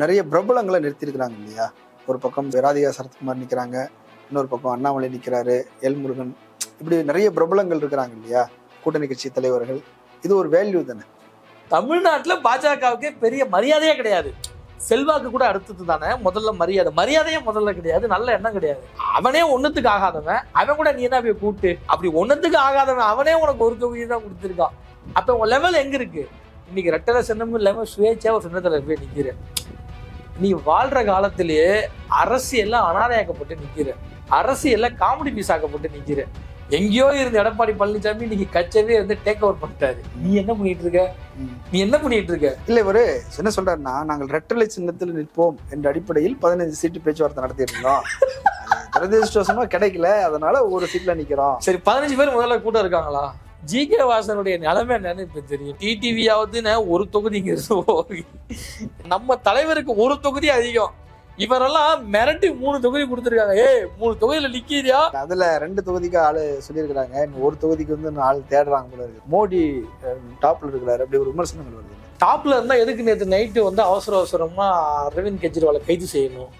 நிறைய பிரபலங்களை நிறுத்தியிருக்கிறாங்க இல்லையா? ஒரு பக்கம் ராதிகா சரத்குமார் நிற்கிறாங்க இன்னொரு பக்கம் அண்ணாமலை நிற்கிறாரு எல் முருகன். இப்படி நிறைய பிரபலங்கள் இருக்கிறாங்க இல்லையா? கூட்டணி கட்சி தலைவர்கள். இது ஒரு வேல்யூ தானே? தமிழ்நாட்டில் பாஜகவுக்கு பெரிய மரியாதையே கிடையாது. செல்வாக்கு கூட அடுத்தது தானே? முதல்ல மரியாதை. மரியாதையே முதல்ல கிடையாது. நல்ல எண்ணம் கிடையாது. அவனே ஒன்றுத்துக்கு ஆகாதவன். அவன் கூட நீ என்ன போய் கூட்டு அப்படி ஒன்றுத்துக்கு ஆகாதவன். அவனே உனக்கு ஒரு தொகுதி தான் கொடுத்துருக்கான். அப்ப உன் லெவல் எங்க இருக்கு? இன்னைக்கு ரெட்டலை சின்னமும் இல்லாம சுயேட்சா ஒரு சின்னத்துல போய் நிக்கிற நீ வாழ்ற காலத்திலேயே அரசியல்ல அனாதையாக்கப்பட்டு நிக்கிற. அரசியல்ல காமெடி பீஸ் ஆக்கப்பட்டு நிக்கிற. எங்கேயோ இருந்த எடப்பாடி பழனிசாமி இன்னைக்கு கச்சவே வந்து டேக் ஓவர் பண்ணிட்டாரு. நீ என்ன பண்ணிட்டு இருக்க? நீ என்ன பண்ணிட்டு இருக்க? இல்ல இவரு என்ன சொல்றாருன்னா நாங்கள் ரெட்டலை சின்னத்தில் நிற்போம் என்ற அடிப்படையில் பதினஞ்சு சீட்டு பேச்சுவார்த்தை நடத்திட்டு இருந்தோம். துரதிருஷ்டவசமா கிடைக்கல அதனால ஒரு சீட்ல நிக்கிறோம். சரி பதினஞ்சு பேர் முதல்ல கூட்டம் இருக்காங்களா? ஜி கே வாசனுடைய நிலைமை என்னன்னு இப்ப தெரியும். டிடிவியாவது ஒரு தொகுதி இங்க இருக்கு. நம்ம தலைவருக்கு ஒரு தொகுதி அதிகம். இவரெல்லாம் மிரட்டி மூணு தொகுதி கொடுத்துருக்காங்க. ஏய் மூணு தொகுதியில நிக்கிறியா? அதுல ரெண்டு தொகுதிக்கு ஆளு சொல்லியிருக்கிறாங்க. ஒரு தொகுதிக்கு வந்து ஆள் தேடுறாங்க போல இருக்கு. மோடி டாப்ல இருக்கிறாரு. அப்படி ஒரு விமர்சனங்கள் வருது டாப்ல இருந்தா எதுக்கு நேற்று நைட்டு வந்து அவசர அவசரமா அரவிந்த் கெஜ்ரிவாலை கைது செய்யணும்?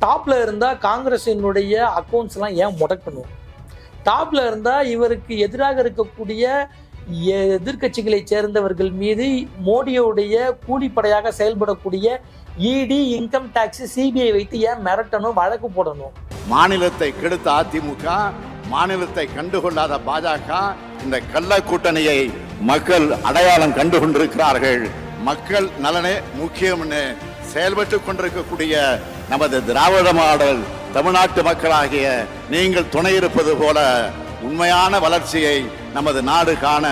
டாப்ல இருந்தா காங்கிரசினுடைய அக்கௌண்ட்ஸ் எல்லாம் ஏன் முடக்கணும்? டாப்ல இருந்தா இவருக்கு எதிராக இருக்கக்கூடிய எதிர்க்கட்சிகளை சேர்ந்தவர்கள் மீது மோடியோடைய கூலிப்படையாக செயல்படக்கூடிய இடி இன்கம் டாக்ஸ் சிபிஐ வைத்து ஏன் மிரட்டணும் வழக்கு போடணும்? மாநிலத்தை கெடுத்த அதிமுக மாநிலத்தை கண்டுகொள்ளாத பாஜக இந்த கள்ள கூட்டணியை மக்கள் அடையாளம் கண்டு கொண்டிருக்கிறார்கள் மக்கள் நலனே முக்கியம்னு செயல்பட்டு கொண்டிருக்கக்கூடிய நமது திராவிட மாடல் தமிழ்நாட்டு மக்களாகிய நீங்கள் துணை இருப்பது போல உண்மையான வளர்ச்சியை நமது நாடு காண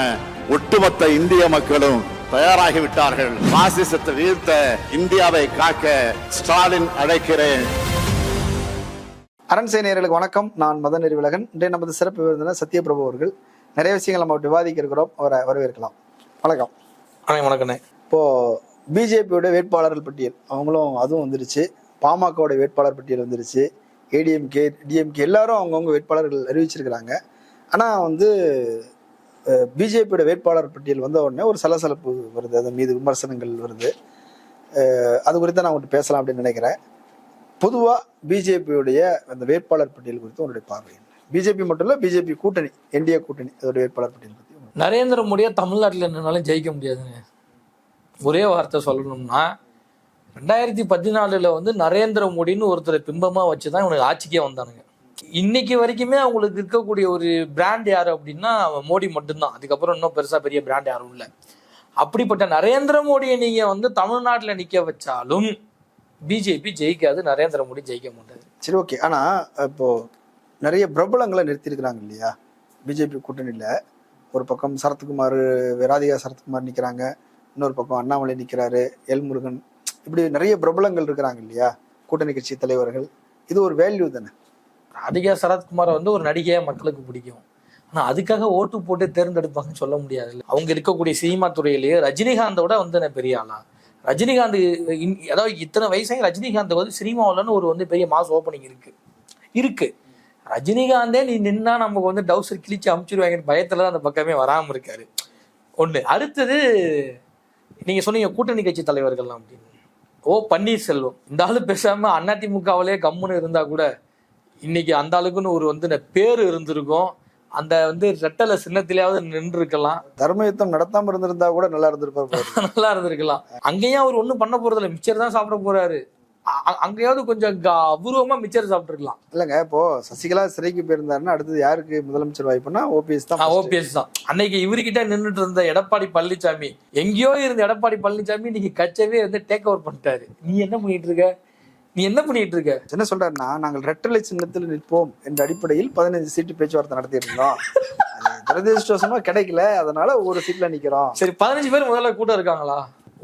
ஒட்டுமொத்த இந்திய மக்களும் தயாராகிவிட்டார்கள். பாசிசத்தை வீழ்த்த இந்தியாவை காக்க ஸ்டாலின் அழைக்கிறேன். அரண்சை நேயர்களுக்கு வணக்கம். நான் மதன் நெறிவிலகன் இன்றைய நமது சிறப்பு விருந்தினர் சத்யபிரபு அவர்கள். நிறைய விஷயங்கள் நம்ம விவாதிக்க இருக்கிறோம். அவரை வரவேற்கலாம். வணக்கம். வணக்கம் வணக்கண்ணே இப்போ பிஜேபியோட வேட்பாளர்கள் பட்டியல் அவங்களும் அதுவும் வந்துருச்சு. பாமகவோட வேட்பாளர் பட்டியல் வந்துருச்சு. ஏடிஎம்கே டிஎம்கே எல்லாரும் அவங்கவுங்க வேட்பாளர்கள் அறிவிச்சிருக்கிறாங்க. ஆனால் வந்து பிஜேபியோட வேட்பாளர் பட்டியல் வந்த உடனே ஒரு சலசலப்பு வருது. அதன் மீது விமர்சனங்கள் வருது. அது குறித்து நான் உங்கள்கிட்ட பேசலாம் அப்படின்னு நினைக்கிறேன். பொதுவாக பிஜேபியுடைய அந்த வேட்பாளர் பட்டியல் குறித்து உங்களுடைய பார்வை பிஜேபி மட்டும் இல்லை பிஜேபி கூட்டணி என்டிஏ கூட்டணி அதோட வேட்பாளர் பட்டியல் பற்றி நரேந்திர மோடியை தமிழ்நாட்டில் என்னன்னாலும் ஜெயிக்க முடியாதுங்க. ஒரே வார்த்தை சொல்லணும்னா ரெண்டாயிரத்தி பதினாலுல வந்து நரேந்திர மோடின்னு ஒருத்தரை பிம்பமா வச்சுதான் இவனுக்கு ஆட்சிக்கே வந்தானுங்க. இன்னைக்கு வரைக்குமே அவங்களுக்கு இருக்கக்கூடிய ஒரு பிராண்ட் யாரு அப்படின்னா அவன் மோடி மட்டும்தான். அதுக்கப்புறம் இன்னும் பெருசா பெரிய பிராண்ட் யாரும் இல்லை. அப்படிப்பட்ட நரேந்திர மோடியை நீங்க வந்து தமிழ்நாட்டில் நிக்க வச்சாலும் பிஜேபி ஜெயிக்காது நரேந்திர மோடி ஜெயிக்க மாட்டாரு. சரி ஓகே. ஆனால் இப்போ நிறைய பிரபலங்களை நிறுத்திருக்கிறாங்க இல்லையா? பிஜேபி கூட்டணியில் ஒரு பக்கம் சரத்குமார் ராதிகா சரத்குமார் நிற்கிறாங்க இன்னொரு பக்கம் அண்ணாமலை நிற்கிறாரு எல் முருகன் இப்படி நிறைய பிரபலங்கள் இருக்கிறாங்க இல்லையா? கூட்டணி கட்சி தலைவர்கள். இது ஒரு வேல்யூ தானே? ராதிகா சரத்குமாரை வந்து ஒரு நடிகையாக மக்களுக்கு பிடிக்கும். ஆனால் அதுக்காக ஓட்டு போட்டு தேர்ந்தெடுப்பாங்கன்னு சொல்ல முடியாது. அவங்க இருக்கக்கூடிய சினிமா துறையிலேயே ரஜினிகாந்தோட வந்து நான் பெரிய ஆளா? ரஜினிகாந்த் இன்- அதாவது இத்தனை வயசாக ரஜினிகாந்த் வந்து சினிமாவிலன்னு ஒரு வந்து பெரிய மாஸ் ஓப்பனிங் இருக்கு. இருக்கு. ரஜினிகாந்தே நீ நின்னா நமக்கு வந்து டவுசர் கிழிச்சு அமுச்சிருவாங்கன்னு பயத்துல தான் அந்த பக்கமே வராமல் இருக்காரு. ஒன்று அடுத்தது நீங்கள் சொன்னீங்க கூட்டணி கட்சி தலைவர்கள்லாம் அப்படின்னு. ஓ பன்னீர்செல்வம். இந்த ஆளு பேசாம அதிமுகவிலே கம்முன்னு இருந்தா கூட இன்னைக்கு அந்த ஆளுக்குன்னு ஒரு வந்து பேர் இருந்திருக்கும். அந்த வந்து ரெட்டலை சின்னத்திலேயாவது நின்று இருக்கலாம் தர்ம யுத்தம் நடத்தாம இருந்திருந்தா கூட நல்லா இருந்திருப்பார். நல்லா இருந்திருக்கலாம். அங்கேயும் அவர் ஒண்ணும் பண்ண போறது இல்ல மிச்சர் தான் சாப்பிட போறாரு. அங்கேயாவது கொஞ்சம் அபூர்வமா மிச்சர் சாப்பிட்டுருக்கலாம். இல்லைங்க இப்போ சசிகலா சிறைக்கு போயிருந்தாருன்னா அடுத்தது யாருக்கு முதலமைச்சர் வாய்ப்புனா ஓபிஎஸ் தான். ஓபிஎஸ் தான். அன்னைக்கு இவர்கிட்ட நின்றுட்டு இருந்த எடப்பாடி பழனிசாமி எங்கேயோ இருந்த எடப்பாடி பழனிசாமி இன்னைக்கு கச்சவே வந்து டேக் ஓவர் பண்ணிட்டாரு. நீ என்ன பண்ணிட்டு இருக்க? நீ என்ன பண்ணிட்டு இருக்க? என்ன சொல்றாருன்னா நாங்கள் ரெட்டலை சின்னத்தில் நிற்போம் என்ற அடிப்படையில் பதினஞ்சு சீட்டு பேச்சுவார்த்தை அது துரதிருஷ்டவசமா கிடைக்கல அதனால ஒரு சீட்ல நிக்கிறோம். சரி பதினஞ்சு பேர் முதல்ல கூட்டம் இருக்காங்களா?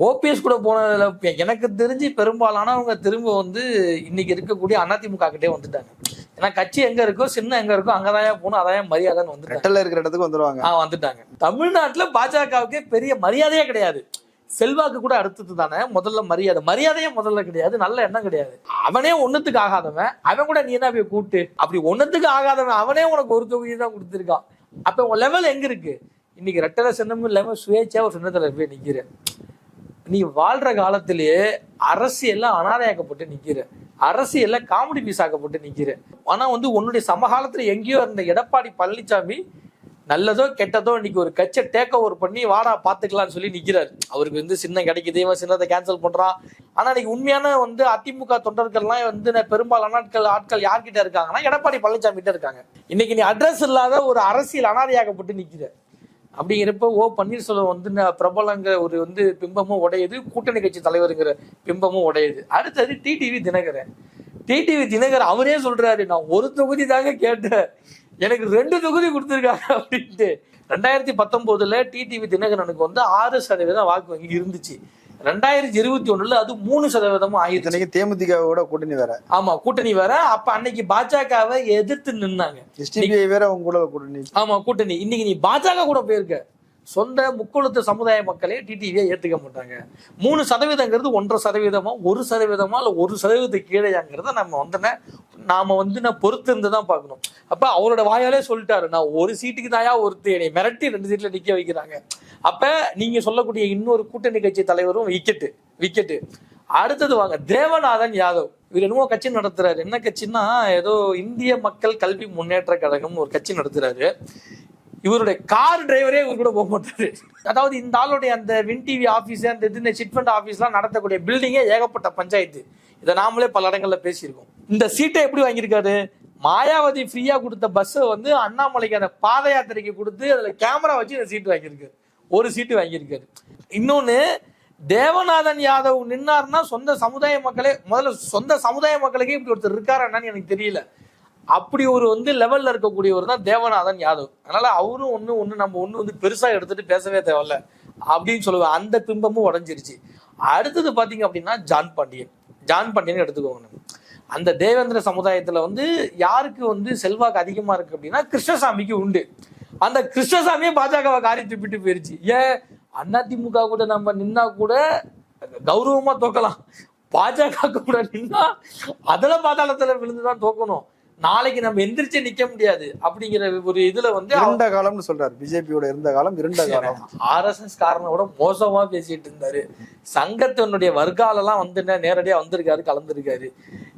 ஓபிஎஸ் கூட போனதுல எனக்கு தெரிஞ்சு பெரும்பாலானவங்க திரும்ப வந்து இன்னைக்கு இருக்கக்கூடிய அதிமுக கிட்டே வந்துட்டாங்க. ஏன்னா கட்சி எங்க இருக்கோ சின்ன எங்க இருக்கோ அங்கதான் போகணும் அதான் மரியாதைன்னு வந்துட்டாங்க. ரெட்டலை இருக்கிற இடத்துக்கு வந்துருவாங்க. ஆ வந்துட்டாங்க. தமிழ்நாட்டுல பாஜகவுக்கே பெரிய மரியாதையே கிடையாது. செல்வாக்கு கூட அடுத்தது தானே முதல்ல மரியாதை. மரியாதையே முதல்ல கிடையாது நல்ல எண்ணம் கிடையாது. அவனே ஒண்ணுத்துக்கு ஆகாதவன் அவன் கூட நீ என்ன போய் கூட்டு அப்படி ஒண்ணுத்துக்கு ஆகாதவன் அவனே உனக்கு ஒரு தொகுதி தான் கொடுத்துருக்கான். அப்ப உன் லெவல் எங்க இருக்கு? இன்னைக்கு ரெட்டலை சின்னமும் இல்லாம சுயேட்சா ஒரு சின்னத்துல போய் நிக்கிற நீ வாழ்ற காலத்திலேயே அரசியல்ல அனாதையாக்கப்பட்டு நிக்கிற. அரசியல்ல காமெடி பீஸ் ஆக்கப்பட்டு நிக்கிற. ஆனா வந்து உன்னுடைய சமகாலத்துல எங்கேயோ இருந்த எடப்பாடி பழனிசாமி நல்லதோ கெட்டதோ இன்னைக்கு ஒரு கட்சை டேக் ஓவர் பண்ணி வாடா பாத்துக்கலாம்னு சொல்லி நிக்கிறாரு. அவருக்கு வந்து சின்ன கிடைக்குது இவன் சின்னதை கேன்சல் பண்றான். ஆனா இன்னைக்கு உண்மையான வந்து அதிமுக தொண்டர்கள்லாம் வந்து பெரும்பாலான ஆட்கள் ஆட்கள் யார்கிட்ட இருக்காங்கன்னா எடப்பாடி பழனிசாமி கிட்ட இருக்காங்க. இன்னைக்கு நீ அட்ரஸ் இல்லாத ஒரு அரசியல் அனாதையாகப்பட்டு நிக்கிற. அப்படிங்கிறப்ப ஓ பன்னீர்செல்வம் வந்து பிரபலங்கிற ஒரு வந்து பிம்பமும் உடையுது கூட்டணி கட்சி தலைவருங்கிற பிம்பமும் உடையுது. அடுத்தது டிடிவி தினகரன். டிடிவி தினகரன் அவரே சொல்றாரு நான் ஒரு தொகுதி தாங்க கேட்டேன். எனக்கு ரெண்டு தொகுதி கொடுத்துருக்காங்க அப்படின்ட்டு. ரெண்டாயிரத்தி பத்தொன்பதுல டிடிவி தினகரனுக்கு வந்து ஆறு சதவீதம் வாக்கு வங்கி இருந்துச்சு. ரெண்டாயிரத்தி இருபத்தி ஒண்ணுல அது மூணு சதவீதமும் இத்தனைக்கு தேமுதிகவோட கூட்டணி வேற. ஆமா கூட்டணி வேற. அப்ப அன்னைக்கு பாஜகவை எதிர்த்து நின்னாங்க. வேற உங்க கூட கூட்டணி. ஆமா கூட்டணி. இன்னைக்கு நீ பாஜக கூட போயிருக்க. சொந்த முக்குளத்து சமுதாய மக்களே டிடிவியை ஏற்றுக்க மாட்டாங்க. மூணு சதவீதங்கிறது ஒன்றரை சதவீதமா ஒரு சதவீதமா இல்லை ஒரு சதவீதத்துக்கு கீழேயாங்கிறத நம்ம வந்துன நாம வந்து நான் பொறுத்து இருந்து தான் பார்க்கணும். அப்ப அவரோட வாயாலே சொல்லிட்டாரு நான் ஒரு சீட்டுக்கு தாயா ஒருத்தர் என்னை மிரட்டி ரெண்டு சீட்ல நிக்க வைக்கிறாங்க. அப்ப நீங்க சொல்லக்கூடிய இன்னொரு கூட்டணி கட்சி தலைவரும் விக்கெட்டு விக்கெட்டு. அடுத்தது வாங்க தேவநாதன் யாதவ். இவர் என்னமோ கட்சி நடத்துறாரு. என்ன கட்சின்னா ஏதோ இந்திய மக்கள் கல்வி முன்னேற்ற கழகம் ஒரு கட்சி நடத்துறாரு. இவருடைய கார் டிரைவரே இவர் கூட போக மாட்டாரு. அதாவது இந்த ஆளுடைய அந்த வின் டிவி ஆஃபீஸ் அந்த இது சிட் ஃபண்ட் ஆஃபீஸ்லாம் நடத்தக்கூடிய பில்டிங்கே ஏகப்பட்ட பஞ்சாயத்து. இதை நாமளே பல இடங்களில் பேசியிருக்கோம். இந்த சீட்டை எப்படி வாங்கியிருக்காரு? மாயாவதி ஃப்ரீயாக கொடுத்த பஸ்ஸை வந்து அண்ணாமலைக்கு அந்த பாத யாத்திரைக்கு கொடுத்து அதில் கேமரா வச்சு இந்த சீட்டு வாங்கியிருக்காரு ஒரு சீட்டு வாங்கியிருக்காரு. இன்னொன்று தேவநாதன் யாதவ் நின்னார்னா சொந்த சமுதாய மக்களே முதல்ல சொந்த சமுதாய மக்களுக்கே இப்படி ஒருத்தர் இருக்காரு என்னன்னு எனக்கு தெரியல. அப்படி ஒரு வந்து லெவல்ல இருக்கக்கூடியவர் தான் தேவநாதன் யாதவ். அதனால அவரும் ஒண்ணு ஒண்ணு நம்ம ஒண்ணு வந்து பெருசா எடுத்துட்டு பேசவே தேவையில்ல. அப்படின்னு சொல்லுவேன் அந்த பிம்பமும் உடஞ்சிருச்சு. அடுத்தது பாத்தீங்க அப்படின்னா ஜான் பாண்டியன். ஜான் பாண்டியன் எடுத்துக்கோங்க. அந்த தேவேந்திர சமுதாயத்துல வந்து யாருக்கு வந்து செல்வாக்கு அதிகமா இருக்கு அப்படின்னா கிருஷ்ணசாமிக்கு உண்டு. அந்த கிருஷ்ணசாமியே பாஜகவை காரி துப்பிட்டு போயிருச்சு. ஏன்? அதிமுக கூட நம்ம நின்னா கூட கௌரவமா தோக்கலாம். பாஜக கூட நின்னா அதுல பாதாளத்துல விழுந்துதான் தோக்கணும். நாளைக்கு நம்ம எந்திரிச்சே நிக்க முடியாது அப்படிங்கிற ஒரு இதுல வந்து இருண்ட காலம்னு சொல்றாரு. பிஜேபியோட இருந்த காலம் இருண்ட காலம். ஆர்எஸ்எஸ் காரனோட மோசமா பேசிட்டு இருந்தாரு. சங்கத்தினுடைய வர்க்காலெல்லாம் வந்து என்ன நேரடியா வந்திருக்காரு கலந்துருக்காரு.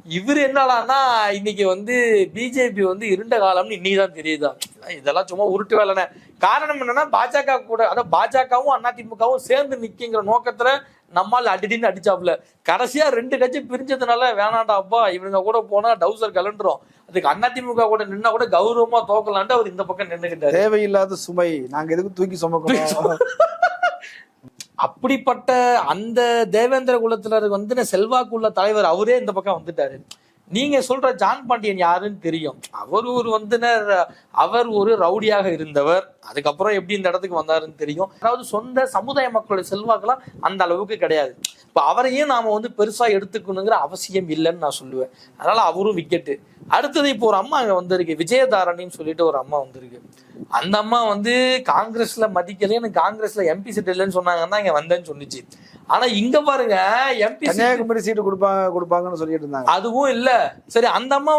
இவர் என்னடான்னா இன்னைக்கு வந்து பிஜேபி வந்து இருண்ட காலம்னு இன்னைக்குதான் தெரியுதா? இதெல்லாம் சும்மா உருட்டு வேலைனே. காரணம் என்னன்னா பாஜக கூட அதாவது பாஜகவும் அதிமுகவும் சேர்ந்து நிக்கிங்கிற நோக்கத்துல நம்மால் அடிடின்னு அடிச்சாப்ல கடைசியா ரெண்டு கட்சி பிரிஞ்சதுனால வேணாண்டா அப்பா இவங்க கூட போனா டவுசர் கலண்டுரும் அதுக்கு அதிமுக கூட நின்னா கூட கௌரவமா தோக்கலான்ட்டு அவர் இந்த பக்கம் நின்னுக்கிட்டாரு தேவையில்லாத சுமை. நாங்க எதுக்கு தூக்கி சுமக்கணும்? அப்படிப்பட்ட அந்த தேவேந்திர குலத்துல வந்து செல்வாக்கு உள்ள தலைவர் அவரே இந்த பக்கம் வந்துட்டாரு. நீங்க சொல்ற ஜான் பாண்டியன் யாருன்னு தெரியும். அவர் ஒரு வந்து அவர் ஒரு ரவுடியாக இருந்தவர். அதுக்கப்புறம் எப்படி இந்த இடத்துக்கு வந்தாருன்னு தெரியும். அதாவது சொந்த சமுதாய மக்களுடைய செல்வாக்கெல்லாம் அந்த அளவுக்கு கிடையாது. இப்ப அவரையும் நாம வந்து பெருசா எடுத்துக்கணுங்கிற அவசியம் இல்லைன்னு நான் சொல்லுவேன். அதனால அவரும் விக்கெட்டு. அடுத்தது இப்போ ஒரு அம்மா அங்கே வந்திருக்கு. விஜயதாரணின்னு சொல்லிட்டு ஒரு அம்மா வந்திருக்கு. அந்த அம்மா வந்து காங்கிரஸ்ல மதிக்கல காங்கிரஸ்ல எம்பி சீட் இல்லைன்னு சொன்னாங்கன்னா இங்க வந்தேன்னு சொன்னிச்சு. ஆனா இங்க பாருங்க எம்பி கன்னியாகுமரி சீட்டு கொடுப்பாங்க கொடுப்பாங்கன்னு சொல்லிட்டு இருந்தாங்க. அதுவும் இல்ல. சரி அந்த அம்மா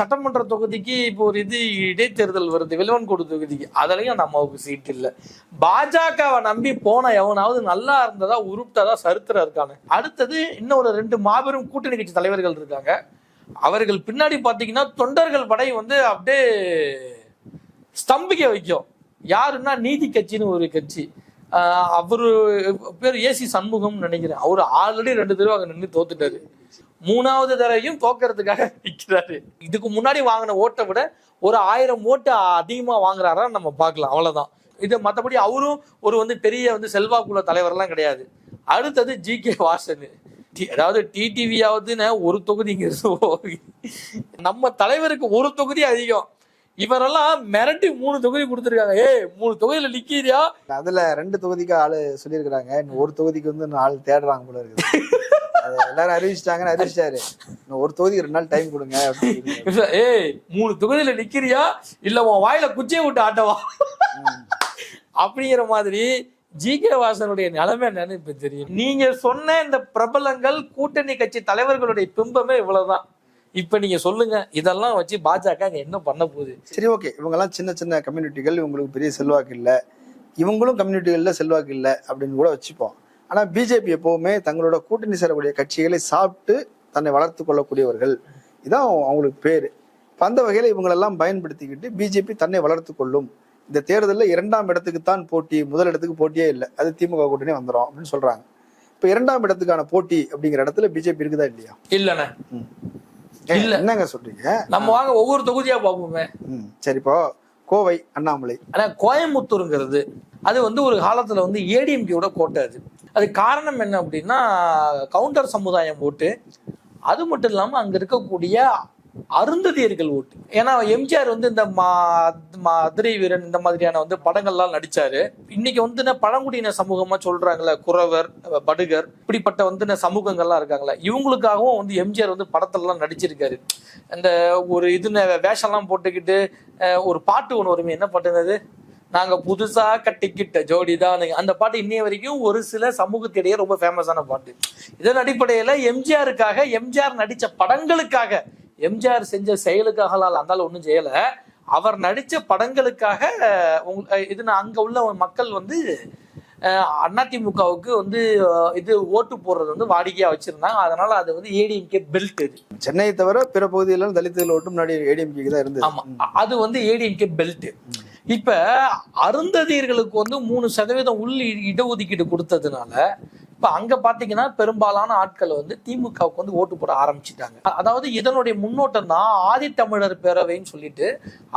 சட்டமன்ற தொகுதிக்கு இப்போ ஒரு இது இடைத்தேர்தல் வருது வில்வன்கோடு தொகுதிக்கு. அதுலயும் அந்த அம்மாவுக்கு சீட் இல்ல. பாஜகவை நம்பி போன எவனாவது நல்லா இருந்ததா உருப்பிட்டதா சரித்திரம் இருக்கானு. அடுத்தது இன்னும் ஒரு ரெண்டு மாபெரும் கூட்டணி கட்சி தலைவர்கள் இருக்காங்க. அவர்கள் பின்னாடி பாத்தீங்கன்னா தொண்டர்கள் படை வந்து அப்படியே ஸ்தம்பிக்க வைக்கும். யாருன்னா நீதி கட்சின்னு ஒரு கட்சி. அவர் பேர் ஏசி சண்முகம்னு நினைக்கிறேன். அவர் ஆல்ரெடி ரெண்டு தடவை அங்கே நின்று தோத்துட்டாரு. மூணாவது தடவையும் தோக்கிறதுக்காக நிற்கிறாரு இதுக்கு முன்னாடி வாங்கின ஓட்டை விட ஒரு ஆயிரம் ஓட்டு அதிகமாக வாங்குறாரா நம்ம பார்க்கலாம். அவ்வளோதான் இது மற்றபடி அவரும் ஒரு வந்து பெரிய வந்து செல்வாக்குள்ள தலைவர்லாம் கிடையாது. அடுத்தது ஜி கே வாசன். டி- அதாவது டிடிவியாவது ஒரு தொகுதிங்கிறது நம்ம தலைவருக்கு ஒரு தொகுதி அதிகம். இவரெல்லாம் மிரட்டி மூணு தொகுதி கொடுத்துருக்காங்க. ஏய் மூணு தொகுதியில நிக்கிறியா? அதுல ரெண்டு தொகுதிக்கு ஆளு சொல்லியிருக்கிறாங்க. இன்னும் ஒரு தொகுதிக்கு வந்து ஆள் தேடுறாங்க போல இருக்குது. எல்லாரும் அறிவிச்சிட்டாங்கன்னு அறிவிச்சிட்டாரு. ஒரு தொகுதிக்கு ரெண்டு நாள் டைம் கொடுங்க. ஏய் மூணு தொகுதியில நிக்கிறியா? இல்ல உன் வாயில குச்சியை விட்டு ஆட்டவா? அப்படிங்கிற மாதிரி ஜி. கே. வாசனுடைய நிலைமை என்னன்னு இப்ப தெரியும். நீங்க சொன்ன இந்த பிரபலங்கள் கூட்டணி கட்சி தலைவர்களுடைய பிம்பமே இவ்வளவுதான். இப்ப நீங்க சொல்லுங்க இதெல்லாம் வச்சு பாஜக என்ன பண்ண போகுது? சரி ஓகே. இவங்கெல்லாம் சின்ன சின்ன கம்யூனிட்டிகள் இவங்களுக்கு பெரிய செல்வாக்கு இல்லை. இவங்களும் கம்யூனிட்டிகள்ல செல்வாக்கு இல்லை அப்படின்னு கூட வச்சுப்போம். ஆனால் பிஜேபி எப்பவுமே தங்களோட கூட்டணி சேரக்கூடிய கட்சிகளை சாப்பிட்டு தன்னை வளர்த்து கொள்ளக்கூடியவர்கள். இதான் அவங்களுக்கு பேர். இப்போ அந்த வகையில் இவங்களெல்லாம் பயன்படுத்திக்கிட்டு பிஜேபி தன்னை வளர்த்து கொள்ளும். இந்த தேர்தலில் இரண்டாம் இடத்துக்கு தான் போட்டி முதல் இடத்துக்கு போட்டியே இல்லை. அது திமுக கூட்டணி வந்துடும் அப்படின்னு சொல்றாங்க. இப்போ இரண்டாம் இடத்துக்கான போட்டி அப்படிங்கிற இடத்துல பிஜேபி இருக்குதா இல்லையா? இல்லண்ணே. இல்ல. என்னங்க சொல்றீங்க? நம்ம வாங்க ஒவ்வொரு தொகுதியா பார்ப்போமே. சரி இப்போ கோவை அண்ணாமலை. ஆனா கோயம்புத்தூருங்கிறது அது வந்து ஒரு காலத்துல வந்து ஏடிஎம்கேயோட கோட்டை அது. அது காரணம் என்ன அப்படின்னா கவுண்டர் சமுதாயம் ஓட்டு. அது மட்டும் இல்லாம அங்க இருக்கக்கூடிய அருந்ததியர்கள் ஓட்டு. ஏன்னா எம்ஜிஆர் வந்து இந்த மா- மதுரை வீரன் இந்த மாதிரியான வந்து படங்கள்லாம் நடிச்சாரு. இன்னைக்கு வந்து பழங்குடியின சமூகமா சொல்றாங்கல்ல குறவர் படுகர் இப்படிப்பட்ட வந்து சமூகங்கள்லாம் இருக்காங்களே இவங்களுக்காகவும் வந்து எம்ஜிஆர் வந்து படத்திலலாம் நடிச்சிருக்காரு. இந்த ஒரு இது வேஷம்லாம் போட்டுக்கிட்டு ஒரு பாட்டு ஒன்று வருமே என்ன பாட்டுனது நாங்க புதுசா கட்டிக்கிட்ட ஜோடி தான். அந்த பாட்டு இன்னைய வரைக்கும் ஒரு சில சமூகத்திடையே ரொம்ப ஃபேமஸான பாட்டு. இதன் அடிப்படையில எம்ஜிஆருக்காக எம்ஜிஆர் நடிச்ச படங்களுக்காக எம்ஜிஆர் செஞ்ச செயலுக்காக அந்த ஒன்றும் செய்யல. அவர் நடிச்ச படங்களுக்காக இது அங்க உள்ள மக்கள் வந்து அதிமுகவுக்கு வந்து இது ஓட்டு போடுறது வந்து வாடிக்கையா வச்சிருந்தாங்க. அதனால அது வந்து ஏடிஎம்கே பெல்ட் இது. சென்னையை தவிர பிற பகுதிகளில் தலித்துகள் ஓட்டும் முன்னாடி ஏடிஎம்கேக்கு தான் இருந்தது. ஆமா. அ- அது வந்து ஏடிஎம்கே பெல்ட் இப்ப அருந்ததியர்களுக்கு வந்து மூணு சதவீதம் உள் இடஒதுக்கீடு கொடுத்ததுனால இப்ப அங்க பாத்தீங்கன்னா பெரும்பாலான ஆட்கள் வந்து திமுகவுக்கு வந்து ஓட்டு போட ஆரம்பிச்சிட்டாங்க. அதாவது இதனுடைய முன்னோட்டம் தான் ஆதித்தமிழர் பேரவைன்னு சொல்லிட்டு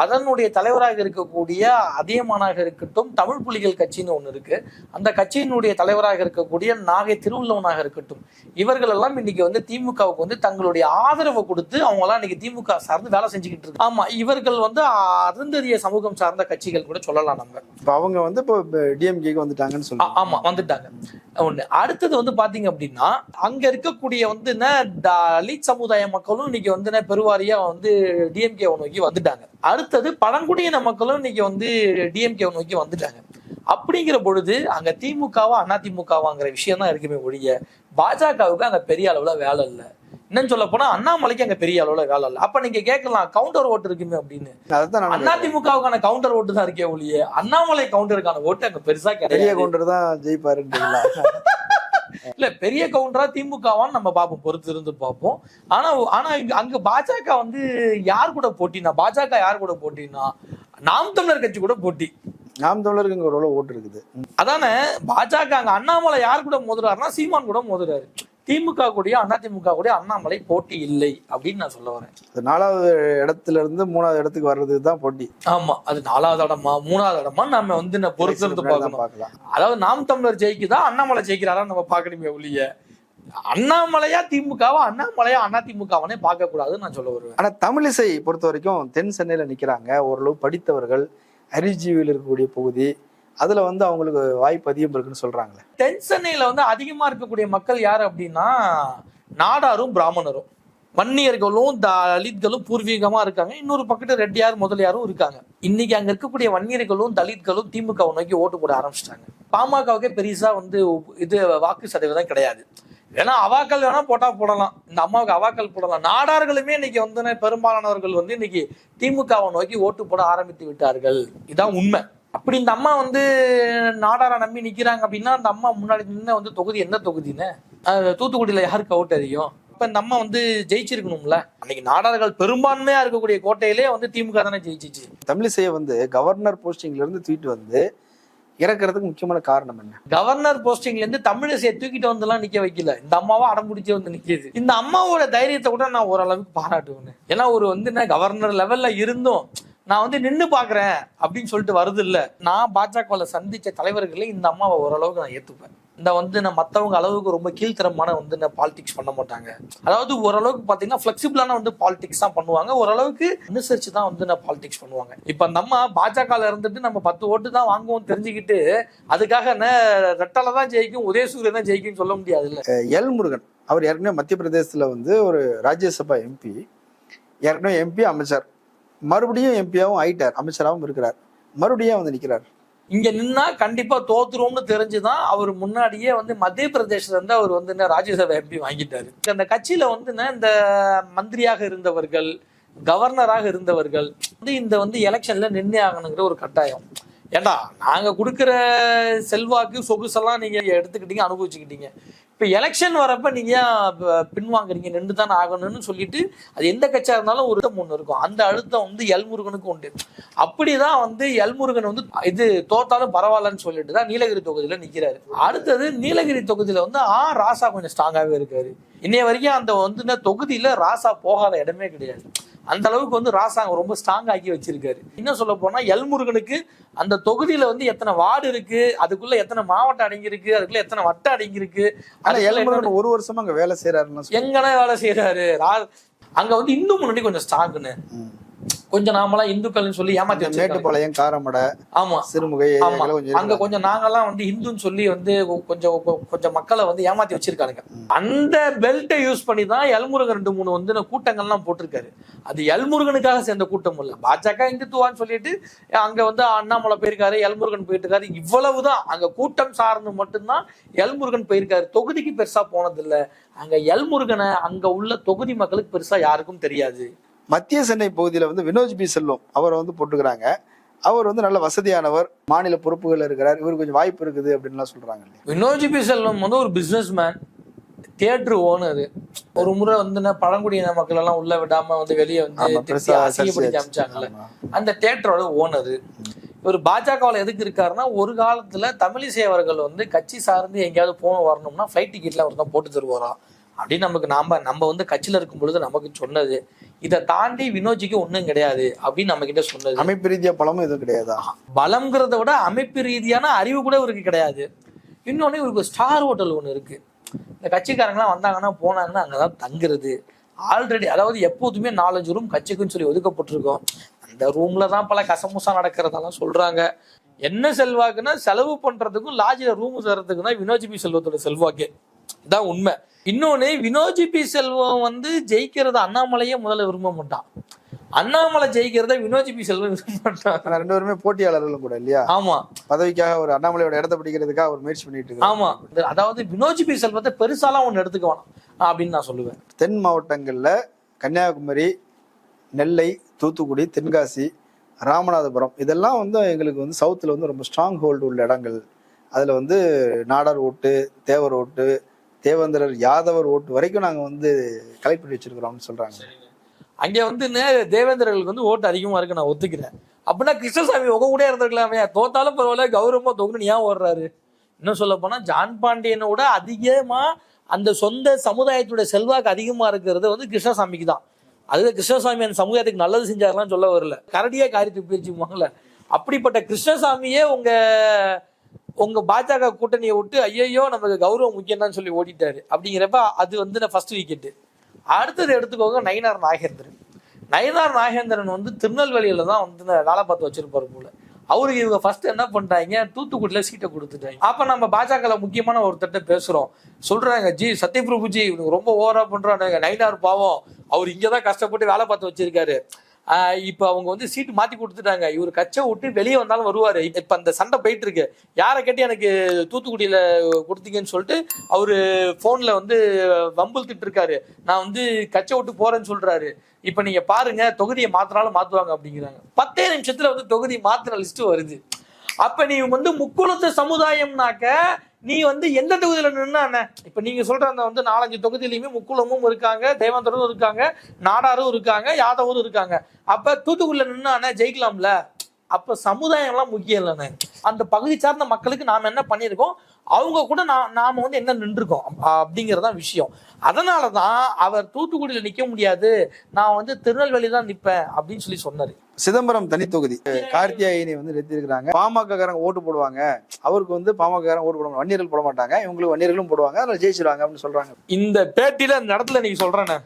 அதனுடைய தலைவராக இருக்கக்கூடிய அதியமானாக இருக்கட்டும் தமிழ் புலிகள் கட்சின்னு ஒண்ணு இருக்கு. அந்த கட்சியினுடைய தலைவராக இருக்கக்கூடிய நாகை திருவள்ளுவனாக இருக்கட்டும் இவர்கள் எல்லாம் இன்னைக்கு வந்து திமுகவுக்கு வந்து தங்களுடைய ஆதரவை கொடுத்து அவங்க எல்லாம் இன்னைக்கு திமுக சார்ந்து வேலை செஞ்சுக்கிட்டு இருக்கு. ஆமா இவர்கள் வந்து அருந்ததிய சமூகம் சார்ந்த கட்சிகள் கூட சொல்லலாம் நம்ம. அவங்க வந்து இப்போ டிஎம்கேக்கு வந்துட்டாங்கன்னு சொல்லுவாங்க ஆமா வந்துட்டாங்க. ஒண்ணு. அடுத்தது வந்து பாத்தீங்க அப்படின்னா அங்க இருக்கக்கூடிய வந்து என்ன தலித் சமுதாய மக்களும் இன்னைக்கு வந்து என்ன பெருவாரியா வந்து டிஎம்கே நோக்கி வந்துட்டாங்க. அடுத்தது பழங்குடியின மக்களும் இன்னைக்கு வந்து டிஎம்கே நோக்கி வந்துட்டாங்க. அப்படிங்கிற பொழுது அங்க திமுகவா அதிமுகவாங்கிற விஷயம் தான் இருக்குமே ஒழிய பாஜகவுக்கு அங்க பெரிய அளவுல வேலை இல்லை. என்னன்னு சொல்ல போனா அண்ணாமலைக்கு அங்க பெரிய அளவுல வேலை இல்லை. அப்ப நீங்க கேட்கலாம் கவுண்டர் ஓட்டு இருக்குமே அப்படின்னு. அதிமுகவுக்கான கவுண்டர் ஓட்டு தான் இருக்கே ஒழிய அண்ணாமலை கவுண்டருக்கான ஓட்டு அங்க பெருசா பெரிய கவுண்டர் தான் ஜெயிப்பாருன்றீங்களா? இல்ல பெரிய கவுண்டரா திமுகவான்னு நம்ம பார்ப்போம் பொறுத்து இருந்து பார்ப்போம். ஆனா ஆனா அங்க பாஜக வந்து யார் கூட போட்டினா பாஜக யார் கூட போட்டினா நாம் தமிழர் கட்சி கூட போட்டி. நாம் தமிழருக்கு ஒரு ஓட்டு இருக்குது. அதானே பாஜக அங்க அண்ணாமலை யார் கூட மோதுறாருன்னா சீமான் கூட மோதுறாரு. திமுக கூடயோ அதிமுக கூடயோ அண்ணாமலை போட்டி இல்லை அப்படின்னு நான் சொல்ல வரேன். நாலாவது இடத்துல இருந்து மூணாவது இடத்துக்கு வர்றதுக்கு தான் போட்டி. ஆமா அது நாலாவது இடமா மூணாவது இடமா நம்ம வந்து நான் பொறுத்து இருந்து பின்னாடி தான் பார்க்கணும் பார்க்கலாம். அதாவது நாம் தமிழர் ஜெயிக்குதா அண்ணாமலை ஜெயிக்கிறாரா நம்ம பார்க்கணுமே ஒழிய அண்ணாமலையா திமுகவா அண்ணாமலையா அண்ணா திமுகவனே பார்க்க கூடாதுன்னு நான் சொல்ல வருவேன். ஆனா தமிழிசை பொறுத்த வரைக்கும் தென் சென்னையில நிக்கிறாங்க. ஓரளவு படித்தவர்கள் அறிவுஜீவியில் இருக்கக்கூடிய பகுதி அதுல வந்து அவங்களுக்கு வாய்ப்பு அதிகம் இருக்குன்னு சொல்றாங்களே. தென் சென்னையில வந்து அதிகமா இருக்கக்கூடிய மக்கள் யார் அப்படின்னா நாடாரும் பிராமணரும். வன்னியர்களும் தலித்களும் பூர்வீகமா இருக்காங்க. இன்னொரு பக்கத்து ரெட்டியார் முதலியாரும் இருக்காங்க. இன்னைக்கு அங்க இருக்கக்கூடிய வன்னியர்களும் தலித்களும் திமுகவை நோக்கி ஓட்டு போட ஆரம்பிச்சிட்டாங்க. பாமகவுக்கே பெருசாக வந்து இது வாக்கு சதவீதம் கிடையாது. ஏன்னா அவாக்கள் வேணா போட்டா போடலாம். இந்த அம்மாவுக்கு அவாக்கள் போடலாம். நாடார்களுமே இன்னைக்கு வந்து பெரும்பாலானவர்கள் வந்து இன்னைக்கு திமுகவை நோக்கி ஓட்டு போட ஆரம்பித்து விட்டார்கள். இதான் உண்மை. அப்படி இந்த அம்மா வந்து நாடாரை நம்பி நிக்கிறாங்க அப்படின்னா அந்த அம்மா முன்னாடி நின்று வந்து தொகுதி என்ன தொகுதின்னு? தூத்துக்குடியில யாருக்கு ஓட்டு அதிகம்? இப்ப இந்த அம்மா வந்து ஜெயிச்சிருக்கணும்ல? அன்னைக்கு நாடார்கள் பெரும்பான்மையா இருக்கக்கூடிய கோட்டையிலே வந்து திமுக தானே ஜெயிச்சிச்சு. தமிழிசையை வந்து கவர்னர் போஸ்டிங்ல இருந்து தூக்கிட்டு வந்து இறக்குறதுக்கு முக்கியமான காரணம் என்ன? கவர்னர் போஸ்டிங்ல இருந்து தமிழிசையை தூக்கிட்டு வந்துலாம் நிக்க வைக்கல. இந்த அம்மாவா அடம் பிடிச்சி வந்து நிக்குது இந்த அம்மாவோட தைரியத்தை கூட நான் ஓரளவுக்கு பாராட்டுவேன். ஏன்னா ஒரு வந்து நான் கவர்னர் லெவல்ல இருந்தும் நான் வந்து நின்று பாக்குறேன் அப்படின்னு சொல்லிட்டு வருது இல்ல நான் பாஜகவில் சந்திச்ச தலைவர்களே இந்த அம்மாவை ஓரளவுக்கு நான் ஏத்துப்பேன். இந்த வந்து நான் மத்தவங்க அளவுக்கு ரொம்ப கீழ்த்தரமான வந்து நான் பாலிடிக்ஸ் பண்ண மாட்டாங்க. அதாவது ஓரளவுக்கு பாத்தீங்கன்னா ஃபிளெக்சிபிளான வந்து பாலிடிக்ஸ் தான் பண்ணுவாங்க. ஓரளவுக்கு அனுசரிச்சு தான் வந்து நான் பாலிடிக்ஸ் பண்ணுவாங்க. இப்ப அந்த அம்மா பாஜகல இருந்துட்டு நம்ம பத்து ஓட்டு தான் வாங்குவோம் தெரிஞ்சுக்கிட்டு அதுக்காக என்ன ரெட்டால தான் ஜெயிக்கும் உதயசூரியன் தான் ஜெயிக்கும் சொல்ல முடியாது இல்ல எல் முருகன். அவர் ஏற்கனவே மத்திய பிரதேசத்துல வந்து ஒரு ராஜ்யசபா எம்பி ஏற்கனவே எம்பி அமைச்சர். மறுபடியும் எம்பியாவும் ஆயிட்டார் அமைச்சராகவும் இருக்கிறார். மறுபடியும் வந்து நிற்கிறார் இங்க நின்னா கண்டிப்பா தோத்துருவோம்னு தெரிஞ்சுதான் அவர் முன்னாடியே வந்து மத்திய பிரதேசத்துல இருந்து அவர் வந்து ராஜ்யசபா எம்பி வாங்கிட்டாரு. அந்த கட்சியில வந்து இந்த மந்திரியாக இருந்தவர்கள் கவர்னராக இருந்தவர்கள் வந்து இந்த வந்து எலெக்ஷன்ல நின்று ஆகணுங்கிற ஒரு கட்டாயம். ஏண்டா நாங்க கொடுக்குற செல்வாக்கு சொகுசெல்லாம் நீங்க எடுத்துக்கிட்டீங்க அனுபவிச்சுக்கிட்டீங்க. இப்ப எலெக்ஷன் வரப்ப நீங்க ஏன் பின்வாங்குறீங்க? நின்று தான் ஆகணும்னு சொல்லிட்டு அது எந்த கட்சியா இருந்தாலும் ஒரு ஒன்று ஒண்ணு இருக்கும். அந்த அழுத்தம் வந்து எல்முருகனுக்கு உண்டு. அப்படிதான் வந்து எல்முருகன் வந்து இது தோத்தாலும் பரவாயில்லன்னு சொல்லிட்டு தான் நீலகிரி தொகுதியில நிக்கிறாரு. அடுத்தது நீலகிரி தொகுதியில வந்து ஆ ராசா கொஞ்சம் ஸ்ட்ராங்காவே இருக்காரு. இன்னைய வரைக்கும் அந்த வந்து இந்த தொகுதியில ராசா போகாத இடமே கிடையாது. அந்த அளவுக்கு வந்து ராசா அங்க ரொம்ப ஸ்ட்ராங் ஆக்கி வச்சிருக்காரு. இன்னும் சொல்ல போனா எல்முருகனுக்கு அந்த தொகுதியில வந்து எத்தனை வார்டு இருக்கு அதுக்குள்ள எத்தனை மாவட்டம் அடங்கியிருக்கு அதுக்குள்ள எத்தனை வட்டம் அடங்கியிருக்கு ஆனா ஏழுமுருகன் ஒரு வருஷமா அங்க வேலை செய்யறாருன்னு சொல்லி எங்கன வேலை செய்யறாரு அங்க வந்து இந்து முன்னாடி கொஞ்சம் ஸ்ட்ராங்னு. கொஞ்சம் நாமெல்லாம் இந்துக்கள்னு சொல்லி ஏமாத்தி வச்சிருக்காங்க. மேட்டுப்பாளையம் காரமடை ஆமா. சிறுமுகை ஆமா. அங்க கொஞ்சம் நாங்கெல்லாம் வந்து இந்துன்னு சொல்லி வந்து கொஞ்சம் கொஞ்சம் மக்களை வந்து ஏமாத்தி வச்சிருக்கானுங்க. அந்த பெல்ட்டை யூஸ் பண்ணி தான் எல்முருகன் ரெண்டு மூணு வந்து கூட்டங்கள்லாம் போட்டிருக்காரு. அது எல்முருகனுக்காக சேர்ந்த கூட்டம் இல்ல. பாஜக இந்துத்துவான்னு சொல்லிட்டு அங்க வந்து அண்ணாமலை போயிருக்காரு எல்முருகன் போயிட்டு இருக்காரு இவ்வளவுதான். அங்க கூட்டம் சார்ந்து மட்டும்தான் எல்முருகன் போயிருக்காரு. தொகுதிக்கு பெருசா போனது இல்ல அங்க எல்முருகனை அங்க உள்ள தொகுதி மக்களுக்கு பெருசா யாருக்கும் தெரியாது. மத்திய சென்னை பகுதியில வந்து வினோஜ் பி. செல்வம் அவரை வந்து போட்டுக்கிறாங்க அவர் வந்து நல்ல வசதியானவர் மாநில பொறுப்புகள் இருக்கிறார். இவருக்கு கொஞ்சம் வாய்ப்பு இருக்குது அப்படின்லாம் சொல்றாங்க வினோஜ் பி. செல்வம் வந்து ஒரு பிசினஸ் மேன் தியேட்டர் ஓனர் ஒரு முறை வந்து பழங்குடியின மக்கள் எல்லாம் உள்ள விடாம வந்து வெளியே வந்து அசிங்கப்படுத்தி அமிச்சாங்கல்ல. அந்த தியேட்டரோட ஓனர் இவர் பாஜகவில் எதுக்கு இருக்காருன்னா ஒரு காலத்துல தமிழிசை அவர்கள் வந்து கட்சி சார்ந்து எங்கேயாவது போன வரணும்னா ஃப்ளைட் டிக்கெட்ல அவர் தான் போட்டு தருவாராம். அப்படின்னு நமக்கு நாம நம்ம வந்து கட்சியில இருக்கும் பொழுது நமக்கு சொன்னது இதை தாண்டி வினோஜிக்கு ஒண்ணும் கிடையாது அப்படின்னு நம்ம கிட்ட சொன்னது. அமைப்பு ரீதியா பலமும் எதுவும் கிடையாதா? பலம்ங்கிறத விட அமைப்பு ரீதியான அறிவு கூட இவருக்கு கிடையாது. இன்னொன்னு இவருக்கு ஸ்டார் ஹோட்டல் ஒன்று இருக்கு. இந்த கட்சிக்காரங்களாம் வந்தாங்கன்னா போனாங்கன்னா அங்கதான் தங்குறது. ஆல்ரெடி அதாவது எப்போதுமே நாலஞ்சு ரூம் கட்சிக்குன்னு சொல்லி ஒதுக்கப்பட்டிருக்கோம். அந்த ரூம்ல தான் பல கசமுசா நடக்கிறதெல்லாம் சொல்றாங்க. என்ன செல்வாக்குன்னா செலவு பண்றதுக்கும் லாட்ஜில் ரூம் தரதுக்கு தான் வினோஜ் பி செல்வத்தோட செல்வாக்கே. இதான் உண்மை. இன்னொன்னு வினோஜ் பி செல்வம் வந்து ஜெயிக்கிறத அண்ணாமலையே முதல்ல விரும்ப மாட்டான். அண்ணாமலை ஜெயிக்கிறத வினோஜ் பி செல்வம் விரும்ப மாட்டான். ரெண்டு பேருமே போட்டியாளர்களும் கூட இல்லையா? ஆமா. பதவிக்காக ஒரு அண்ணாமலையோட இடத்த பிடிக்கிறதுக்காக அவர் முயற்சி பண்ணிட்டு இருக்காரு. ஆமா. அதாவது வினோஜ் பி செல்வத்தை பெருசாலாம் ஒண்ணு எடுத்துக்க வேணாம் அப்படின்னு நான் சொல்லுவேன். தென் மாவட்டங்கள்ல கன்னியாகுமரி நெல்லை தூத்துக்குடி தென்காசி ராமநாதபுரம் இதெல்லாம் வந்து எங்களுக்கு வந்து சவுத்தில் வந்து ரொம்ப ஸ்ட்ராங் ஹோல்டு உள்ள இடங்கள். அதில் வந்து நாடார் ஓட்டு தேவர் ஓட்டு தேவேந்திரர் யாதவர் ஓட்டு வரைக்கும் நாங்கள் வந்து கலெக்ட் பண்ணி வச்சிருக்கிறோம்னு சொல்றாங்க. அங்கே வந்து தேவேந்திரர்களுக்கு வந்து ஓட்டு அதிகமாக இருக்கு நான் ஒத்துக்கிறேன். அப்படின்னா கிருஷ்ணசாமி உங்க கூட இருந்திருக்கலாமே. தோத்தாலும் பரவாயில்ல கௌரவமாக தொகுன்னு ஏன் ஓடுறாரு. இன்னும் சொல்ல போனால் ஜான் பாண்டியனோட அதிகமாக அந்த சொந்த சமுதாயத்துடைய செல்வாக்கு அதிகமாக இருக்கிறது வந்து கிருஷ்ணசாமிக்கு தான். அது கிருஷ்ணசாமி அந்த சமுதாயத்துக்கு நல்லது செஞ்சாருலாம் சொல்ல வரல. கரடியே காரியத்துக்கு பிரிச்சுப்பாங்கல்ல அப்படிப்பட்ட கிருஷ்ணசாமியே உங்கள் உங்க பாஜக கூட்டணியை விட்டு ஐயையோ நமக்கு கௌரவம் முக்கியம் தான் சொல்லி ஓடிட்டாரு. அப்படிங்கிறப்ப அது வந்து நான் ஃபர்ஸ்ட் விக்கெட்டு அடுத்தது எடுத்துக்கோங்க நயினார் நாகேந்திரன். நயினார் நாகேந்திரன் வந்து திருநெல்வேலியில தான் வந்து வேலை பார்த்து வச்சிருப்பாரு போல. அவருக்கு இவங்க ஃபர்ஸ்ட் என்ன பண்ணிட்டாங்க? தூத்துக்குடியில சீட்டை கொடுத்துட்டாங்க. அப்ப நம்ம பாஜக முக்கியமான ஒருத்தர்ட்ட பேசுறோம். சொல்றாங்க ஜி சத்யபிரபுஜி இவனுக்கு ரொம்ப ஓவரா பண்றானுங்க. நயினார் பாவம் அவர் இங்கதான் கஷ்டப்பட்டு வேலை பார்த்து வச்சிருக்காரு. இப்ப அவங்க வந்து சீட்டு மாத்தி கொடுத்துட்டாங்க. இவர் கச்சை விட்டு வெளியே வந்தாலும் வருவாரு. இப்ப அந்த சண்டை போயிட்டு இருக்கு யாரை கேட்டு எனக்கு தூத்துக்குடியில கொடுத்தீங்கன்னு சொல்லிட்டு அவரு போன்ல வந்து வம்பிழுத்துட்டு இருக்காரு. நான் வந்து கச்சை விட்டு போறேன்னு சொல்றாரு. இப்ப நீங்க பாருங்க தொகுதியை மாத்தினாலும் மாத்துவாங்க அப்படிங்கிறாங்க. பத்தே நிமிஷத்துல வந்து தொகுதி மாத்தின லிஸ்ட் வருது. அப்ப நீ வந்து முக்குளத்து சமுதாயம்னாக்க நீ வந்து எந்த தொகுதியில் நின்னா என்ன? இப்போ நீங்கள் சொல்கிற அந்த வந்து நாலஞ்சு தொகுதியிலையுமே முக்குளமும் இருக்காங்க தேவாந்தரும் இருக்காங்க நாடாரும் இருக்காங்க யாதவரும் இருக்காங்க. அப்போ தூத்துக்குடியில் நின்னா என்ன? ஜெயிக்கலாம்ல. அப்போ சமுதாயம்லாம் முக்கியம் இல்லைண்ணே. அந்த பகுதி சார்ந்த மக்களுக்கு நாம் என்ன பண்ணியிருக்கோம்? அவங்க கூட நான் நாம வந்து என்ன நின்றுருக்கோம்? அப்~ அப்படிங்கறதுதான் விஷயம். அதனாலதான் அவர் தூத்துக்குடியில நிக்க முடியாது. நான் வந்து திருநெல்வேலி தான் நிப்பேன் அப்படின்னு சொல்லி சொன்னாரு. சிதம்பரம் தனி தொகுதி கார்த்தியாயினி வந்து நிறுத்திருக்கிறாங்க பாமக காரங்க ஓட்டு போடுவாங்க. அவருக்கு வந்து பாமக காரங்க ஓட்டு போட மாட்டாங்க வன்னியர்கள் போட மாட்டாங்க. இவங்களுக்கு வன்னியர்களும் போடுவாங்க. அதனால ஜெயிச்சிருவாங்க அப்படின்னு சொல்றாங்க. இந்த பேட்டியில இந்த இடத்துல நீங்க சொல்றேன்னு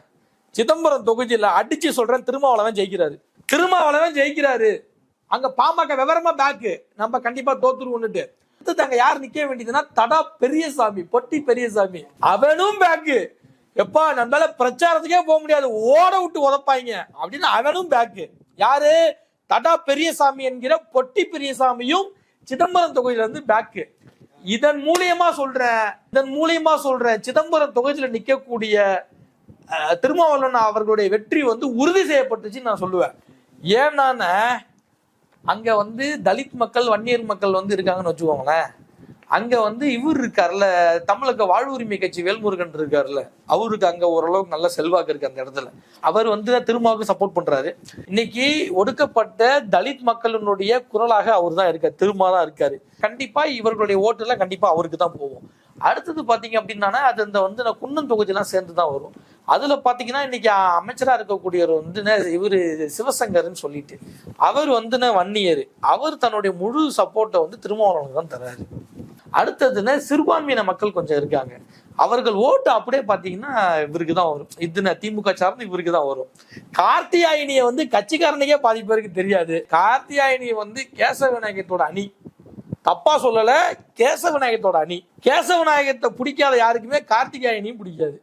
சிதம்பரம் தொகுதியில அடிச்சு சொல்றேன் திருமாவளவன் ஜெயிக்கிறாரு. திருமாவளவன் ஜெயிக்கிறாரு. அங்க பாமக விவரமா பேக்கு நம்ம கண்டிப்பா தோத்துருவோம்னுட்டு. அடுத்தது அங்க யார் நிக்க வேண்டியதுன்னா தடா பெரியசாமி பொட்டி பெரியசாமி. அவனும் பேக்கு எப்பா நம்மளால பிரச்சாரத்துக்கே போக முடியாது. ஓட விட்டு உதப்பாங்க. அப்படின்னு அவனும் பேக்கு யாரு? தடா பெரியசாமி என்கிற பொட்டி பெரியசாமியும் சிதம்பரம் தொகுதியில இருந்து பேக்கு இதன் மூலியமா சொல்றேன். இதன் மூலியமா சொல்றேன். சிதம்பரம் தொகுதியில நிக்கக்கூடிய திருமாவளவன் அவர்களுடைய வெற்றி வந்து உறுதி செய்யப்பட்டுச்சுன்னு நான் சொல்லுவேன். ஏன்னா அங்க வந்து தலித் மக்கள் வன்னியர் மக்கள் வந்து இருக்காங்கன்னு வச்சுக்கோங்களேன். அங்க வந்து இவர் இருக்கார்ல தமிழக வாழ்வுரிமை கட்சி வேல்முருகன் இருக்கார்ல அவருக்கு அங்க ஓரளவுக்கு நல்ல செல்வாக்கு இருக்கு அந்த இடத்துல. அவர் வந்து திருமாவுக்கு சப்போர்ட் பண்றாரு. இன்னைக்கு ஒடுக்கப்பட்ட தலித் மக்களினுடைய குரலாக அவர் தான் இருக்கார் திருமா தான் இருக்காரு. கண்டிப்பா இவர்களுடைய ஓட்டுல கண்டிப்பா அவருக்கு தான் போகும். அடுத்தது பார்த்தீங்க அப்படின்னா அது இந்த வந்து நான் குன்னன் தொகுதியெல்லாம் சேர்ந்து தான் வரும். அதில் பார்த்தீங்கன்னா இன்னைக்கு அமைச்சராக இருக்கக்கூடியவர் வந்து இவர் இவரு சிவசங்கர்னு சொல்லிட்டு அவர் வந்து வன்னியர். அவர் தன்னுடைய முழு சப்போர்ட்டை வந்து திருமாவளவனுக்கு தான் தராரு. அடுத்ததுன்னு சிறுபான்மையின மக்கள் கொஞ்சம் இருக்காங்க. அவர்கள் ஓட்டு அப்படியே பார்த்தீங்கன்னா இவருக்கு தான் வரும் இதுன திமுக சார்ந்து இவருக்கு தான் வரும். கார்த்தியாயினியை வந்து கட்சிக்காரனுக்கே பாதி பேருக்கு தெரியாது. கார்த்தியாயினி வந்து கேசவ விநாயகத்தோட அணி. தப்பா சொல்லல கேசவநாயகத்தோட அணி. கேசவநாயகத்தை பிடிக்காத யாருக்குமே கார்த்திகாயனியும் பிடிக்காது.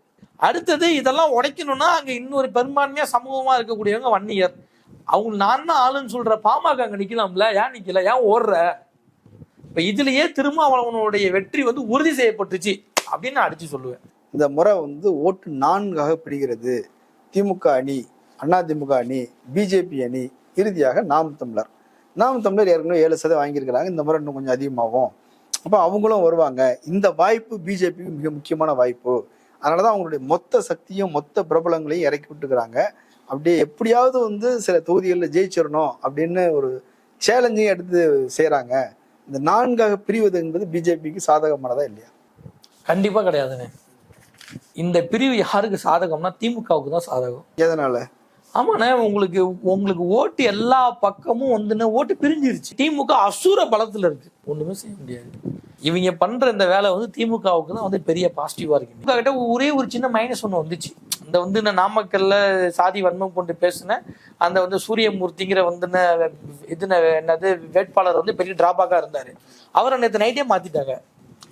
அடுத்தது இதெல்லாம் உடைக்கணும்னா அங்க இன்னொரு பெரும்பான்மையா சமூகமா இருக்கக்கூடியவங்க வன்னியர். அவங்க நான் தான் ஆளுன்னு சொல்ற பாமக அங்க நிக்கலாம்ல? ஏன் நிக்கல? ஏன் ஓடுற? இப்ப இதுலயே திருமாவளவனுடைய வெற்றி வந்து உறுதி செய்யப்பட்டுச்சு அப்படின்னு நான் அடிச்சு சொல்லுவேன். இந்த முறை வந்து ஓட்டு நான்காக பிரிகிறது. திமுக அணி அதிமுக அணி பிஜேபி அணி இறுதியாக நாம் தமிழர். நாம் தமிழர் ஏற்கனவே ஏழு சதவீதம் வாங்கியிருக்கிறாங்க. இந்த முறை இன்னும் கொஞ்சம் அதிகமாகும். அப்போ அவங்களும் வருவாங்க. இந்த வாய்ப்பு பிஜேபிக்கு மிக முக்கியமான வாய்ப்பு. அதனால தான் அவங்களுடைய மொத்த சக்தியும் மொத்த பிரபலங்களையும் இறக்கி விட்டுக்கிறாங்க அப்படியே எப்படியாவது வந்து சில தொகுதிகளில் ஜெயிச்சிடணும் அப்படின்னு ஒரு சேலஞ்சையும் எடுத்து செய்கிறாங்க இந்த நான்காக பிரிவது என்பது பிஜேபிக்கு சாதகமானதா இல்லையா? கண்டிப்பா கிடையாதுங்க. இந்த பிரிவு யாருக்கு சாதகம்னா திமுகவுக்கு தான் சாதகம். எதனால? ஆமாண்ணே உங்களுக்கு உங்களுக்கு ஓட்டு எல்லா பக்கமும் வந்துன்னு ஓட்டு பிரிஞ்சிருச்சு. திமுக அசுர பலத்துல இருக்கு. ஒண்ணுமே செய்ய முடியாது. இவங்க பண்ற இந்த வேலை வந்து திமுகவுக்கு தான் வந்து பெரிய பாசிட்டிவா இருக்கு. திமுக கிட்ட ஒரே ஒரு சின்ன மைனஸ் ஒன்று வந்துச்சு. இந்த வந்து இந்த நாமக்கல்ல சாதி வன்மம் கொண்டு பேசின அந்த வந்து சூரியமூர்த்திங்கிற வந்து இதுன என்னது வேட்பாளர் வந்து பெரிய டிராபாக்கா இருந்தாரு. அவரை நேற்று நைட்டே மாத்திட்டாங்க.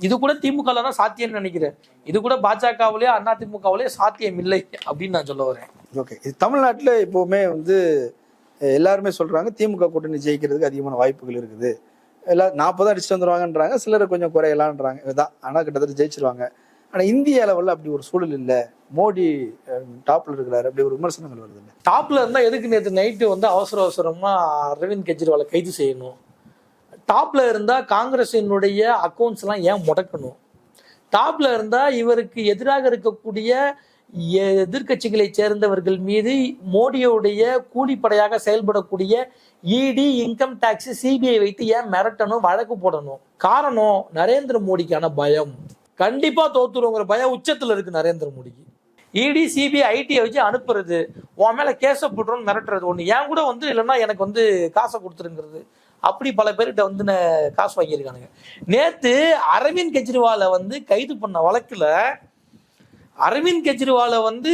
இது கூட திமுகல தான் சாத்தியம்னு நினைக்கிறேன். இது கூட பாஜகவிலேயே அண்ணா திமுகவிலேயே சாத்தியம் இல்லை அப்படின்னு நான் சொல்ல வரேன். ஓகே. இது தமிழ்நாட்டில் எப்போவுமே வந்து எல்லாருமே சொல்றாங்க திமுக கூட்டணி ஜெயிக்கிறதுக்கு அதிகமான வாய்ப்புகள் இருக்குது. எல்லாம் நாற்பது அடிச்சுட்டு வந்துருவாங்கன்றாங்க சிலர் கொஞ்சம் குறையலான்றாங்க இதுதான் ஆனால் கிட்டத்தட்ட ஜெயிச்சிருவாங்க. ஆனால் இந்திய அளவில் அப்படி ஒரு சூழல் இல்லை. மோடி டாப்ல இருக்கிறாரு. அப்படி ஒரு விமர்சனங்கள் வருது இல்லை? டாப்ல இருந்தா எதுக்கு நேற்று நைட்டு வந்து அவசர அவசரமா அரவிந்த் கெஜ்ரிவாலை கைது செய்யணும்? டாப்ல இருந்தா காங்கிரஸினுடைய அக்கௌண்ட்ஸ்லாம் ஏன் முடக்கணும்? டாப்ல இருந்தா இவருக்கு எதிராக இருக்கக்கூடிய எதிர்க்கட்சிகளை சேர்ந்தவர்கள் மீது மோடியோடைய கூலிப்படையாக செயல்படக்கூடிய இடி இன்கம் டாக்ஸ் சிபிஐ வைத்து ஏன் மிரட்டணும் வழக்கு போடணும்? காரணம் நரேந்திர மோடிக்கான பயம். கண்டிப்பா தோத்துருங்கிற பயம் உச்சத்துல இருக்கு நரேந்திர மோடிக்கு. இடி சிபிஐ ஐடியை வச்சு அனுப்புறது உன் மேல கேஸ போட்டுறோன்னு மிரட்டுறது ஒன்று ஏன் கூட வந்து இல்லைன்னா எனக்கு வந்து காசை கொடுத்துருங்கிறது. அப்படி பல பேர்கிட்ட வந்து காசு வாங்கியிருக்கானுங்க. நேற்று அரவிந்த் கெஜ்ரிவாலை வந்து கைது பண்ண வழக்கில் அரவிந்த் கெஜ்ரிவாலை வந்து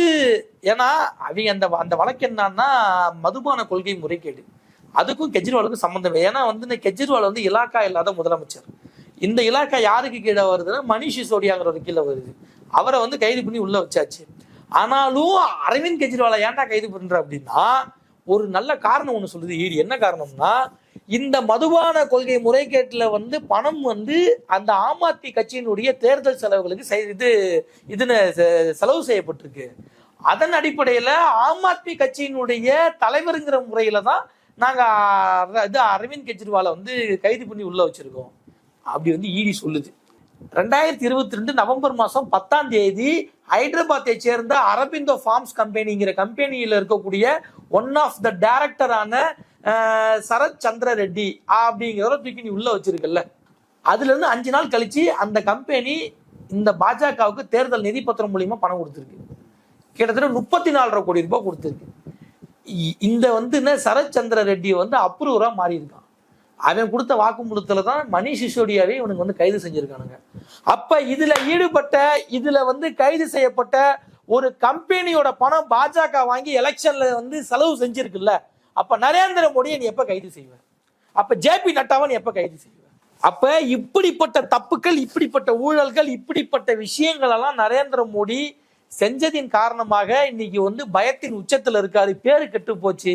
ஏன்னா அவங்க அந்த அந்த வழக்கு என்னன்னா மதுபான கொள்கை முறைகேடு. அதுக்கும் கெஜ்ரிவாலுக்கும் சம்மந்தம் ஏன்னா வந்து இந்த கெஜ்ரிவால் வந்து இலாக்கா இல்லாத முதலமைச்சர். இந்த இலாக்கா யாருக்கு கீழே வருதுன்னா மணிஷ் சிசோடியாங்கிறவர் கீழே வருது. அவரை வந்து கைது பண்ணி உள்ள வச்சாச்சு. ஆனாலும் அரவிந்த் கெஜ்ரிவாலை ஏன்டா கைது பண்ற அப்படின்னா ஒரு நல்ல காரணம் ஒன்று சொல்லுது. ஈடு என்ன காரணம்னா இந்த மதுபான கொள்கை முறைகேட்டில் வந்து பணம் வந்து அந்த ஆம் ஆத்மி கட்சியினுடைய தேர்தல் செலவுகளுக்கு இது இதுன்னு செ- செலவு செய்யப்பட்டிருக்கு. அதன் அடிப்படையில் ஆம் ஆத்மி கட்சியினுடைய தலைவருங்கிற முறையில தான் நாங்கள் இது அரவிந்த் கெஜ்ரிவாலை வந்து கைது பண்ணி உள்ளே வச்சிருக்கோம். அப்படி வந்து ஈடி சொல்லுது. ரெண்டாயிரத்தி இருபத்தி ரெண்டு நவம்பர் மாதம் பத்தாம் தேதி ஹைதராபாத்தை சேர்ந்த அரபிந்தோ ஃபார்ம்ஸ் கம்பெனிங்கிற கம்பெனியில் இருக்கக்கூடிய ஒன் ஆஃப் த டைரக்டரான சரத் சந்திர ரெட்டி அப்படிங்கிற தூக்கி நீ உள்ள வச்சிருக்கல அதுல இருந்து அஞ்சு நாள் கழிச்சு அந்த கம்பெனி இந்த பாஜகவுக்கு தேர்தல் நிதி பத்திரம் மூலியமா பணம் கொடுத்துருக்கு. கிட்டத்தட்ட முப்பத்தி நாலரை கோடி ரூபாய் கொடுத்துருக்கு. இ- இந்த வந்து என்ன சரத் சந்திர ரெட்டி வந்து அப்ரூவரா மாறி இருக்கான் அவன் கொடுத்த வாக்குமூலத்துல தான் மணிஷ் சிசோடியாவே இவனுக்கு வந்து கைது செஞ்சிருக்கானுங்க. அப்ப இதுல ஈடுபட்ட இதுல வந்து கைது செய்யப்பட்ட ஒரு கம்பெனியோட பணம் பாஜக வாங்கி எலெக்ஷன்ல வந்து செலவு செஞ்சிருக்குல்ல. அப்ப நரேந்திர மோடியை நீ எப்ப கைது செய்வார் அப்ப ஜேபி நட்டாவை நீ எப்ப கைது செய்வார் அப்ப இப்படிப்பட்ட தப்புக்கள் இப்படிப்பட்ட ஊழல்கள் இப்படிப்பட்ட விஷயங்கள் எல்லாம் நரேந்திர மோடி செஞ்சதின் காரணமாக இன்னைக்கு வந்து பயத்தின் உச்சத்துல இருக்காரு பேரு கெட்டு போச்சு.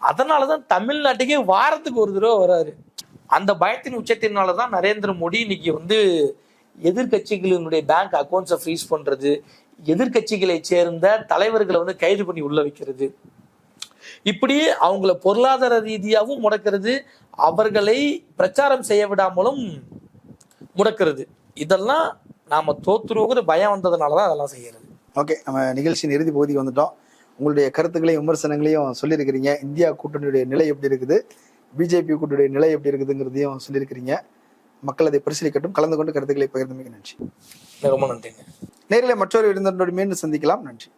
அதனாலதான் தமிழ்நாட்டுக்கே வாரத்துக்கு ஒரு தடவை வராரு. அந்த பயத்தின் உச்சத்தினால தான் நரேந்திர மோடி இன்னைக்கு வந்து எதிர்கட்சிகளினுடைய பேங்க் அக்கௌண்ட்ஸை ஃப்ரீஸ் பண்றது எதிர்க்கட்சிகளை சேர்ந்த தலைவர்களை வந்து கைது பண்ணி உள்ள வைக்கிறது. இப்படி அவங்கள பொருளாதார ரீதியாகவும் முடக்கிறது அவர்களை பிரச்சாரம் செய்ய விடாமலும் முடக்கிறது. இதெல்லாம் நாம தோத்துருவோங்கிற பயம் வந்ததுனால தான் அதெல்லாம் செய்யறது. ஓகே நம்ம நிகழ்ச்சியின் இறுதி பகுதிக்கு வந்துட்டோம். உங்களுடைய கருத்துக்களையும் விமர்சனங்களையும் சொல்லியிருக்கிறீங்க. இந்தியா கூட்டணியுடைய நிலை எப்படி இருக்குது? பிஜேபி கூட்டணியுடைய நிலை எப்படி இருக்குதுங்கிறதையும் சொல்லியிருக்கிறீங்க. மக்கள் அதை பரிசீலிக்கட்டும். கலந்து கொண்டு கருத்துக்களை பகிர்ந்தமைக்கு நன்றி. ரொம்ப நன்றிங்க. நேரில் மற்றொரு விருந்தினரோடு மீண்டும் சந்திக்கலாம். நன்றி.